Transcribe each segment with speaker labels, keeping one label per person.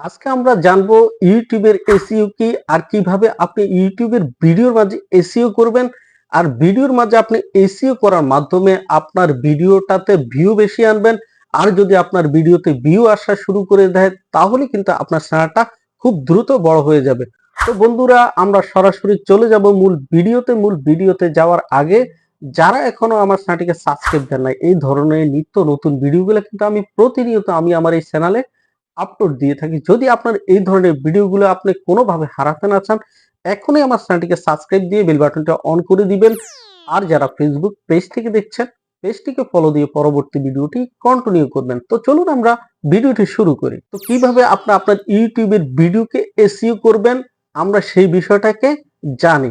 Speaker 1: আজকে আমরা জানব ইউটিউবের এসইও কি, আর কীভাবে আপনি ইউটিউবের ভিডিওর মাঝে এসিও করবেন, আর ভিডিওর মাঝে আপনি এসিও করার মাধ্যমে আপনার ভিডিওটাতে ভিউ বেশি আনবেন, আর যদি আপনার ভিডিওতে ভিউ আসা শুরু করে দেয়, তাহলে কিন্তু আপনার চ্যানেলটা খুব দ্রুত বড় হয়ে যাবে। তো বন্ধুরা, আমরা সরাসরি চলে যাব মূল ভিডিওতে। মূল ভিডিওতে যাওয়ার আগে যারা এখনও আমার চ্যানেলটিকে সাবস্ক্রাইব দেন নাই, এই ধরনের নিত্য নতুন ভিডিওগুলো কিন্তু আমি প্রতিনিয়ত আমি আমার এই চ্যানেলে আপলোড দিয়ে থাকি। যদি আপনার এই ধরনের ভিডিওগুলো আপনি কোনোভাবে হারাতে না চান, এখনই আমার চ্যানেলটিকে সাবস্ক্রাইব দিয়ে বেল বাটনটা অন করে দিবেন। আর যারা ফেসবুক পেজ থেকে দেখছেন পেজটিকে ফলো দিয়ে পরবর্তী ভিডিওটি কন্টিনিউ করবেন। তো চলুন আমরা ভিডিওটি শুরু করি। তো কীভাবে আপনি, আপনার ইউটিউবের ভিডিওকে এসইও করবেন, আমরা সেই বিষয়টাকে জানি।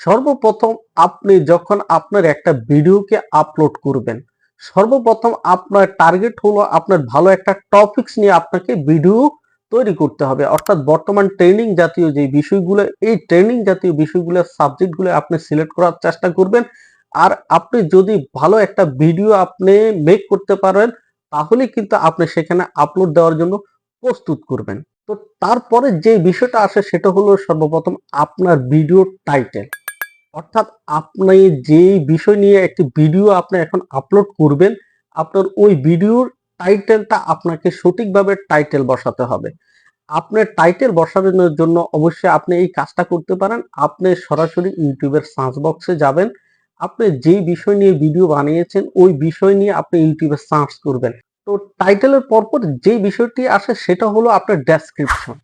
Speaker 1: সর্বপ্রথম আপনি যখন আপনার একটা ভিডিওকে আপলোড করবেন সর্বপ্রথম আপনার টার্গেট হলো আপনার ভালো একটা টপিকস নিয়ে আপনাকে ভিডিও তৈরি করতে হবে। অর্থাৎ বর্তমান ট্রেনিং জাতীয় যে বিষয়গুলো, এই ট্রেনিং জাতীয় বিষয়গুলো সাবজেক্টগুলো আপনি সিলেক্ট করার চেষ্টা করবেন। আর আপনি যদি ভালো একটা ভিডিও আপনি মেক করতে পারেন, তাহলে কিন্তু আপনি সেখানে আপলোড দেওয়ার জন্য প্রস্তুত করবেন। তো তারপরে যে বিষয়টা আসে, সেটা হলো সর্বপ্রথম আপনার ভিডিও টাইটেল অর্থাৎ আপনি যে বিষয় নিয়ে একটি ভিডিও আপনি এখন আপলোড করবেন, আপনার ওই ভিডিওর টাইটেলটা আপনাকে সঠিকভাবে টাইটেল বসাতে হবে। আপনার টাইটেল বসানোর জন্য অবশ্যই আপনি এই কাজটা করতে পারেন। আপনি সরাসরি ইউটিউবের সার্চ বক্সে যাবেন। আপনি যেই বিষয় নিয়ে ভিডিও বানিয়েছেন, ওই বিষয় নিয়ে আপনি ইউটিউবে সার্চ করবেন। তো টাইটেলের পরপর যে বিষয়টি আসে, সেটা হলো আপনার ডেসক্রিপশন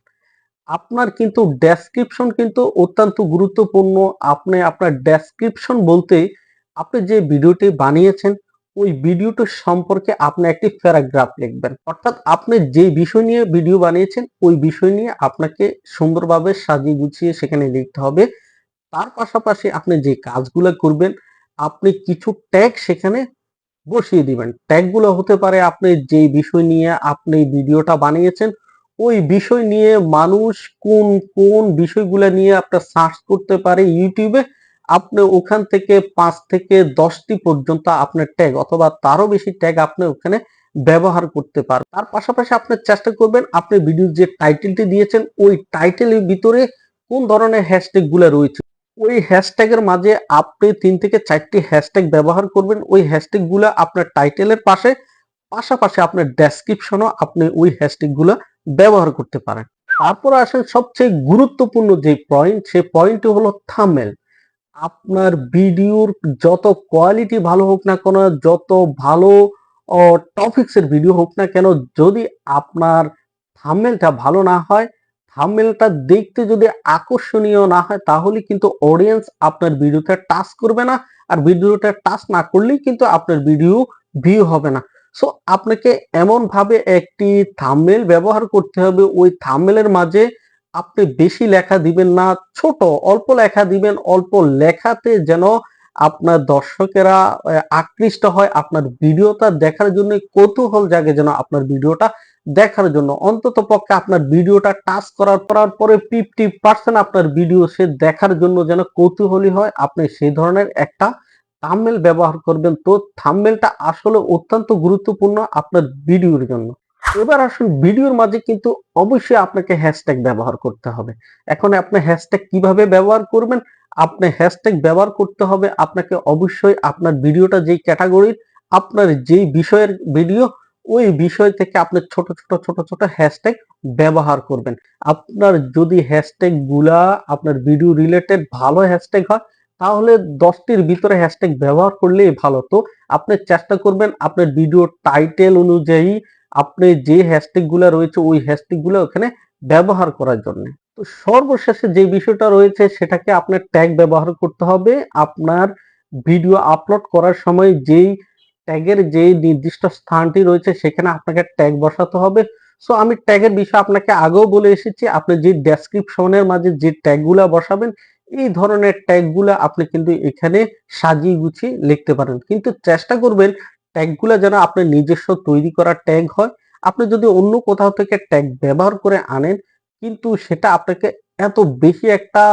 Speaker 1: আপনার কিন্তু ডেসক্রিপশন কিন্তু অত্যন্ত গুরুত্বপূর্ণ। আপনি আপনার ডেসক্রিপশন বলতে আপনি যে ভিডিওটি বানিয়েছেন, ওই ভিডিওটির সম্পর্কে আপনি একটি প্যারাগ্রাফ লিখবেন। অর্থাৎ আপনি যে বিষয় নিয়ে ভিডিও বানিয়েছেন, ওই বিষয় নিয়ে আপনাকে সুন্দরভাবে সাজিয়ে গুছিয়ে সেখানে লিখতে হবে। তার পাশাপাশি আপনি যে কাজগুলো করবেন, আপনি কিছু ট্যাগ সেখানে বসিয়ে দিবেন। ট্যাগগুলো হতে পারে আপনি যে বিষয় নিয়ে আপনি ভিডিওটা বানিয়েছেন ওই বিষয় নিয়ে মানুষ কোন কোন বিষয়গুলো নিয়ে আপনার সার্চ করতে পারে ইউটিউবে, আপনি ওখান থেকে পাঁচ থেকে দশটি পর্যন্ত আপনার ট্যাগ অথবা তারও বেশি ট্যাগ আপনি ওখানে ব্যবহার করতে পারেন তার পাশাপাশি আপনি চেষ্টা করবেন আপনি ভিডিওর যে টাইটেলটি দিয়েছেন, ওই টাইটেলের ভিতরে কোন ধরনের হ্যাশট্যাগগুলো রয়েছে? ওই হ্যাশট্যাগের মাঝে আপনি তিন থেকে চারটি হ্যাশট্যাগ ব্যবহার করবেন, ওই হ্যাশট্যাগগুলো আপনার টাইটেলের পাশে, পাশাপাশি আপনার ডেসক্রিপশনও আপনি ওই হ্যাশট্যাগগুলো ব্যবহার করতে পারেন। তারপর আসেন সবচেয়ে গুরুত্বপূর্ণ যে পয়েন্ট সেই পয়েন্টটি হলো থামেল আপনার ভিডিওর যত কোয়ালিটি ভালো হোক না কেন, যত ভালো টপিক্স এর ভিডিও হোক না কেন, যদি আপনার থামেলটা ভালো না হয় থামেলটা দেখতে যদি আকর্ষণীয় না হয়, তাহলে কিন্তু অডিয়েন্স আপনার ভিডিওতে টাচ করবে না। আর ভিডিওটা টাচ না করলেই কিন্তু আপনার ভিডিও ভিউ হবে না। সো আপনাকে এমন ভাবে একটি থাম্বনেল ব্যবহার করতে হবে। ওই থাম্বনেলের মাঝে আপনি বেশি লেখা দিবেন না, ছোট, অল্প লেখা দিবেন, অল্প লেখাতে যেন আপনার দর্শকেরা আকৃষ্ট হয় আপনার ভিডিওটা দেখার জন্য, কৌতূহল জাগে যেন আপনার ভিডিওটা দেখার জন্য। অন্তত পক্ষে আপনার ভিডিওটা টাচ করার পরার পরে ফিফটি পার্সেন্ট আপনার ভিডিও সে দেখার জন্য যেন কৌতূহলী হয়। আপনি সেই ধরনের একটা থাম্বনেল ব্যবহার করবেন, তো থাম্বনেলটা আসলে অত্যন্ত গুরুত্বপূর্ণ আপনার ভিডিওর জন্য। এবার আসুন, ভিডিওর মাঝে কিন্তু অবশ্যই আপনাকে হ্যাশট্যাগ ব্যবহার করতে হবে। এখন আপনি হ্যাশট্যাগ কীভাবে ব্যবহার করবেন? আপনি হ্যাশট্যাগ ব্যবহার করতে হবে, আপনাকে অবশ্যই আপনার ভিডিওটা যেই ক্যাটাগরির আপনার যেই বিষয়ের ভিডিও ওই বিষয় থেকে আপনি ছোট ছোট ছোট ছোট হ্যাশট্যাগ ব্যবহার করবেন। আপনার যদি হ্যাশট্যাগগুলা আপনার ভিডিও রিলেটেড ভালো হ্যাশট্যাগ হয় তাহলে দশটির ভিতরে হ্যাশট্যাগ ব্যবহার করলেই ভালো। তো আপনি চেষ্টা করবেন আপনার ভিডিও টাইটেল অনুযায়ী আপনি যে হ্যাশট্যাগগুলা রয়েছে, ওই হ্যাশট্যাগগুলো ওখানে ব্যবহার করার জন্য। তো সর্বশেষে যে বিষয়টা রয়েছে, সেটাকে আপনার ট্যাগ ব্যবহার করতে হবে। আপনার ভিডিও আপলোড করার সময় যেই ট্যাগের যে নির্দিষ্ট স্থানটি রয়েছে, সেখানে আপনাকে ট্যাগ বসাতে হবে। সো আমি ট্যাগের বিষয়ে আপনাকে আগেও বলে এসেছি, আপনি যে ডেসক্রিপশনের মাঝে যে ট্যাগগুলা বসাবেন এই ধরনের ট্যাগগুলো আপনি কিন্তু এখানে সাজিয়ে গুছিয়ে লিখতে পারেন। কিন্তু চেষ্টা করবেন ট্যাগগুলো যেন আপনার নিজস্ব তৈরি করা ট্যাগ হয়। আপনি যদি অন্য কোথাও থেকে ট্যাগ ব্যবহার করে আনেন, কিন্তু সেটা আপনাকে এত বেশি একটা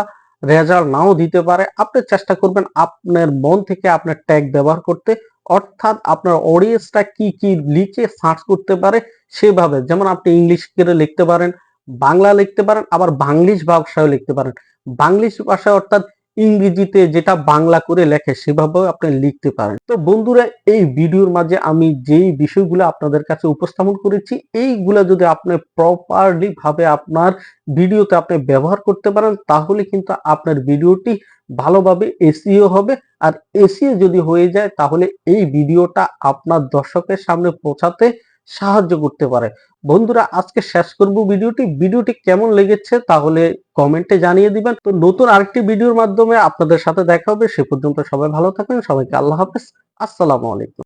Speaker 1: রেজাল্ট নাও দিতে পারে। আপনি চেষ্টা করবেন আপনার মন থেকে আপনার ট্যাগ ব্যবহার করতে। অর্থাৎ আপনার অডিয়েন্সটা কি কি লিখে সার্চ করতে পারে সেভাবে। যেমন আপনি ইংলিশ করে লিখতে পারেন, বাংলা লিখতে পারেন, আবার বাংলিশ ভাষায় লিখতে পারেন। বাংলিশ ভাষায় অর্থাৎ ইংরেজিতে যেটা বাংলা করে লেখে সেভাবেও আপনি লিখতে পারেন। তো বন্ধুরা, এই ভিডিওর মাঝে আমি যেই বিষয়গুলো আপনাদের কাছে উপস্থাপন করেছি, এইগুলা যদি আপনি প্রপারলি ভাবে আপনার ভিডিওতে আপনি ব্যবহার করতে পারেন, তাহলে কিন্তু আপনার ভিডিওটি ভালোভাবে এসিও হবে। আর এসিও যদি হয়ে যায়, তাহলে এই ভিডিওটা আপনার দর্শকের সামনে পৌঁছাতে সাহায্য করতে পারে। বন্ধুরা, আজকে শেষ করব ভিডিওটি। ভিডিওটি কেমন লেগেছে তাহলে কমেন্টে জানিয়ে দিবেন। তো নতুন আরেকটি ভিডিওর মাধ্যমে আপনাদের সাথে দেখা হবে। সে পর্যন্ত সবাই ভালো থাকবেন। সবাইকে আল্লাহ হাফেজ। আসসালামু আলাইকুম।